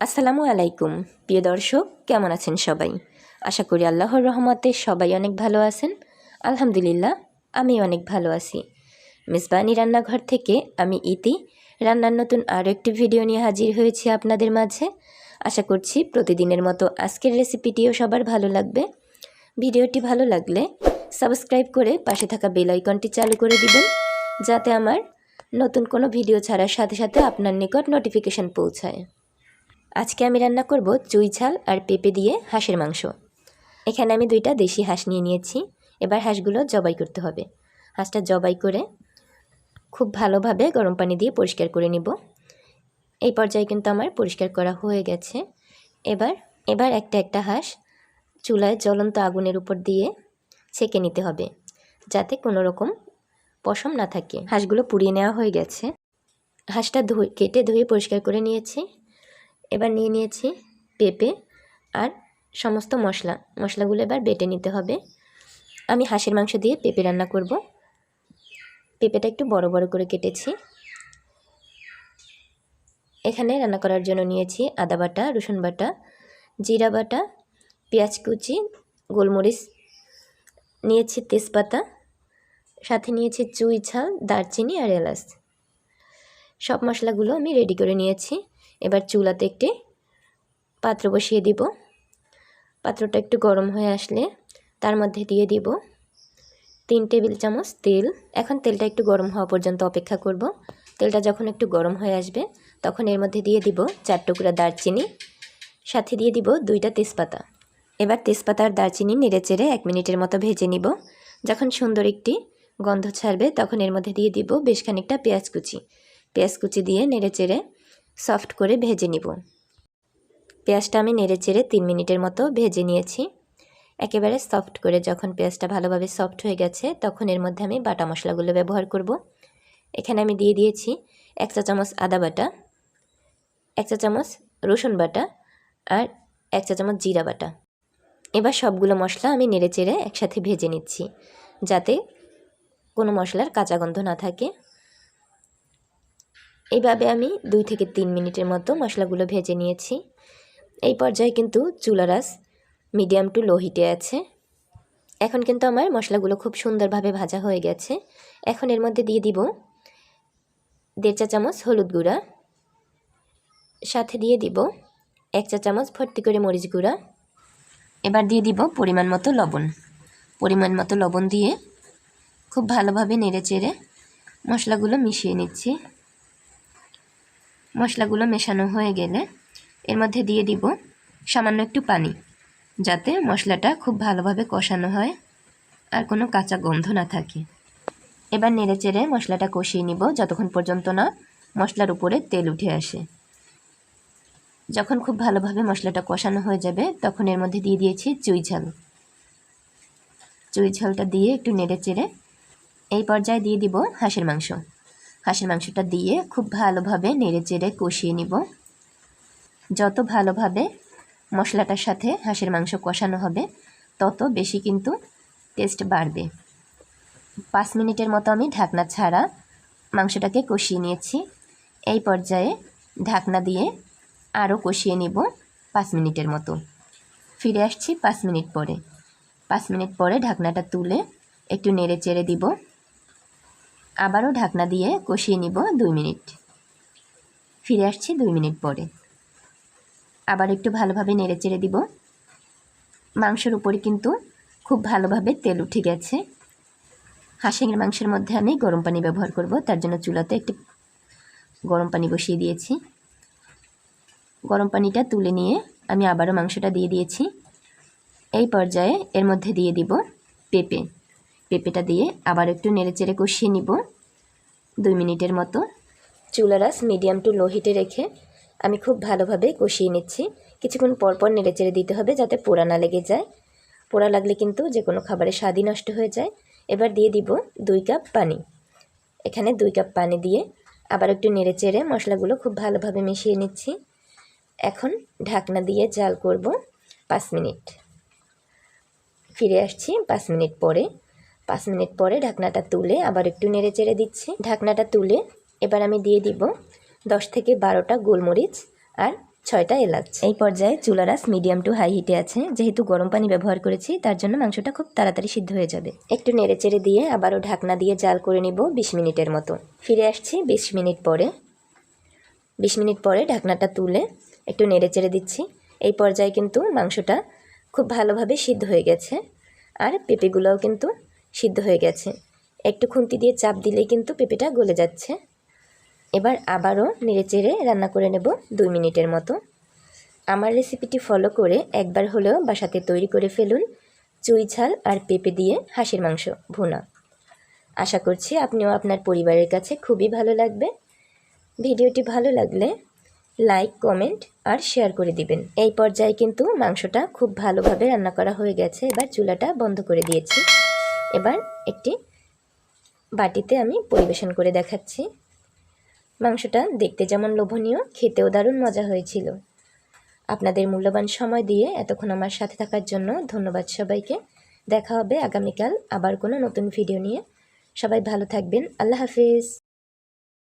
আসসালামু আলাইকুম। প্রিয় দর্শক, কেমন আছেন সবাই? আশা করি আল্লাহর রহমতে সবাই অনেক ভালো আছেন। আলহামদুলিল্লাহ আমি অনেক ভালো আছি। মিসবানি রান্নাঘর থেকে আমি ইতি, রান্নার নতুন আরও একটি ভিডিও নিয়ে হাজির হয়েছি আপনাদের মাঝে। আশা করছি প্রতিদিনের মতো আজকের রেসিপিটিও সবার ভালো লাগবে। ভিডিওটি ভালো লাগলে সাবস্ক্রাইব করে পাশে থাকা বেল আইকনটি চালু করে দিবেন, যাতে আমার নতুন কোনো ভিডিও ছাড়ার সাথে সাথে আপনার নিকট নোটিফিকেশন পৌঁছায়। আজকে আমি রান্না করব চুই ঝাল আর পেঁপে দিয়ে হাঁসের মাংস। এখানে আমি দুইটা দেশি হাঁস নিয়ে নিয়েছি। এবার হাঁসগুলো জবাই করতে হবে। হাঁসটা জবাই করে খুব ভালোভাবে গরম পানি দিয়ে পরিষ্কার করে নিব। এই পর্যায়ে কিন্তু আমার পরিষ্কার করা হয়ে গেছে। এবার এবার একটা একটা হাঁস চুলায় জ্বলন্ত আগুনের উপর দিয়ে ছেঁকে নিতে হবে, যাতে কোনো রকম পশম না থাকে। হাঁসগুলো পুড়িয়ে নেওয়া হয়ে গেছে। হাঁসটা ধুয়ে, কেটে ধুয়ে পরিষ্কার করে নিয়েছি। এবার নিয়ে নিয়েছি পেঁপে আর সমস্ত মশলা। মশলাগুলো এবার বেটে নিতে হবে। আমি হাঁসের মাংস দিয়ে পেঁপে রান্না করব। পেঁপেটা একটু বড় বড় করে কেটেছি। এখানে রান্না করার জন্য নিয়েছি আদা বাটা, রসুন বাটা, জিরা বাটা, পেঁয়াজ কুচি, গোলমরিচ, নিয়েছি তেজপাতা, সাথে নিয়েছি চুই ঝাল, দারচিনি আর এলাচ। সব মশলাগুলো আমি রেডি করে নিয়েছি। এবার চুলাতে একটি পাত্র বসিয়ে দিব। পাত্রটা একটু গরম হয়ে আসলে তার মধ্যে দিয়ে দিব তিন টেবিল চামচ তেল। এখন তেলটা একটু গরম হওয়া পর্যন্ত অপেক্ষা করব। তেলটা যখন একটু গরম হয়ে আসবে, তখন এর মধ্যে দিয়ে দিব চার টুকরা দারচিনি। সাথে দিয়ে দিব দুইটা তেজপাতা। এবার তেজপাতা আর দারচিনি নেড়ে চেড়ে এক মিনিটের মতো ভেজে নিব। যখন সুন্দর একটি গন্ধ ছাড়বে, তখন এর মধ্যে দিয়ে দিব বেশ খানিকটা পেঁয়াজ কুচি। পেঁয়াজ কুচি দিয়ে নেড়ে চেড়ে সফট করে ভেজে নিব। পেঁয়াজটা আমি নেড়ে চেড়ে তিন মিনিটের মতো ভেজে নিয়েছি। একেবারে সফট করে যখন পেঁয়াজটা ভালোভাবে সফট হয়ে গেছে, তখন এর মধ্যে আমি বাটা মশলাগুলো ব্যবহার করব। এখানে আমি দিয়ে দিয়েছি এক চা চামচ আদা বাটা, এক চা চামচ রসুন বাটা আর এক চা চামচ জিরা বাটা। এবার সবগুলো মশলা আমি নেড়ে চেড়ে একসাথে ভেজে নিচ্ছি, যাতে কোনো মশলার কাঁচা গন্ধ না থাকে। এইভাবে আমি দুই থেকে তিন মিনিটের মতো মশলাগুলো ভেজে নিয়েছি। এই পর্যায়ে কিন্তু চুলারাস মিডিয়াম টু লো হিটে আছে। এখন কিন্তু আমার মশলাগুলো খুব সুন্দরভাবে ভাজা হয়ে গেছে। এখন এর মধ্যে দিয়ে দিব দেড় চা চামচ হলুদ গুঁড়া, সাথে দিয়ে দিব এক চা চামচ ভর্তি করে মরিচ গুঁড়া। এবার দিয়ে দিব পরিমাণ মতো লবণ। পরিমাণ মতো লবণ দিয়ে খুব ভালোভাবে নেড়ে চেড়ে মশলাগুলো মিশিয়ে নিচ্ছি। মশলাগুলো মেশানো হয়ে গেলে এর মধ্যে দিয়ে দিব সামান্য একটু পানি, যাতে মশলাটা খুব ভালোভাবে কষানো হয় আর কোনো কাঁচা গন্ধ না থাকে। এবার নেড়ে চেড়ে মশলাটা কষিয়ে নিব যতক্ষণ পর্যন্ত না মশলার উপরে তেল উঠে আসে। যখন খুব ভালোভাবে মশলাটা কষানো হয়ে যাবে তখন এর মধ্যে দিয়ে দিয়েছি চুই ঝাল। চুই ঝালটা দিয়ে একটু নেড়ে চেড়ে এই পর্যায়ে দিয়ে দিব হাঁসের মাংস। হাঁসের মাংসটা দিয়ে খুব ভালোভাবে নেড়ে চেড়ে কষিয়ে নিব। যত ভালোভাবে মশলাটার সাথে হাঁসের মাংস কষানো হবে, তত বেশি কিন্তু টেস্ট বাড়বে। পাঁচ মিনিটের মতো আমি ঢাকনা ছাড়া মাংসটাকে কষিয়ে নিয়েছি। এই পর্যায়ে ঢাকনা দিয়ে আরও কষিয়ে নিব পাঁচ মিনিটের মতো। ফিরে আসছি পাঁচ মিনিট পরে। পাঁচ মিনিট পরে ঢাকনাটা তুলে একটু নেড়ে চেড়ে দিব। আবারও ঢাকনা দিয়ে কষিয়ে নিব দুই মিনিট। ফিরে আসছি দুই মিনিট পরে। আবার একটু ভালোভাবে নেড়ে চেড়ে দিব। মাংসের উপরে কিন্তু খুব ভালোভাবে তেল উঠে গেছে। হাঁসের মাংসের মধ্যে আমি গরম পানি ব্যবহার করব, তার জন্য চুলাতে একটি গরম পানি বসিয়ে দিয়েছি। গরম পানিটা তুলে নিয়ে আমি আবারও মাংসটা দিয়ে দিয়েছি। এই পর্যায়ে এর মধ্যে দিয়ে দিব পেঁপে। পেঁপেটা দিয়ে আবার একটু নেড়ে চেড়ে কষিয়ে নিব। দুই মিনিটের মতো। চুলারাস মিডিয়াম টু লো হিটে রেখে আমি খুব ভালোভাবে কষিয়ে নিচ্ছি। কিছুক্ষণ পরপর নেড়ে চেড়ে দিতে হবে যাতে পোড়া না লেগে যায়। পোড়া লাগলে কিন্তু যে কোনো খাবারের স্বাদই নষ্ট হয়ে যায়। এবার দিয়ে দিব দুই কাপ পানি। এখানে দুই কাপ পানি দিয়ে আবার একটু নেড়ে চেড়ে মশলাগুলো খুব ভালোভাবে মিশিয়ে নিচ্ছি। এখন ঢাকনা দিয়ে জাল করব পাঁচ মিনিট। ফিরে আসছি পাঁচ মিনিট পরে। পাঁচ মিনিট পরে ঢাকনাটা তুলে আবার একটু নেড়ে চেড়ে দিচ্ছি। ঢাকনাটা তুলে এবার আমি দিয়ে দিব দশ থেকে বারোটা গোলমরিচ আর ছয়টা এলাচ। এই পর্যায়ে চুলারাস মিডিয়াম টু হাই হিটে আছে। যেহেতু গরম পানি ব্যবহার করেছি, তার জন্য মাংসটা খুব তাড়াতাড়ি সিদ্ধ হয়ে যাবে। একটু নেড়ে চেড়ে দিয়ে আবারও ঢাকনা দিয়ে জাল করে নিব বিশ মিনিটের মতো। ফিরে আসছি বিশ মিনিট পরে। বিশ মিনিট পরে ঢাকনাটা তুলে একটু নেড়ে চেড়ে দিচ্ছি। এই পর্যায়ে কিন্তু মাংসটা খুব ভালোভাবে সিদ্ধ হয়ে গেছে। আর পেঁপেগুলোও কিন্তু সিদ্ধ হয়ে গেছে। একটু খুন্তি দিয়ে চাপ দিলেই কিন্তু পেঁপেটা গলে যাচ্ছে। এবার আবারও নেড়ে চেড়ে রান্না করে নেব দুই মিনিটের মতো। আমার রেসিপিটি ফলো করে একবার হলেও বাসাতে তৈরি করে ফেলুন চুই ঝাল আর পেঁপে দিয়ে হাঁসের মাংস ভুনা। আশা করছি আপনিও আপনার পরিবারের কাছে খুবই ভালো লাগবে। ভিডিওটি ভালো লাগলে লাইক, কমেন্ট আর শেয়ার করে দিবেন। এই পর্যায়ে কিন্তু মাংসটা খুব ভালোভাবে রান্না করা হয়ে গেছে। এবার চুলাটা বন্ধ করে দিয়েছি। এবার একটি বাটিতে আমি পরিবেশন করে দেখাচ্ছি। মাংসটা দেখতে যেমন লোভনীয়, খেতেও দারুণ মজা হয়েছিল। আপনাদের মূল্যবান সময় দিয়ে এতক্ষণ আমার সাথে থাকার জন্য ধন্যবাদ সবাইকে। দেখা হবে আগামীকাল আবার কোনো নতুন ভিডিও নিয়ে। সবাই ভালো থাকবেন। আল্লাহ হাফিজ।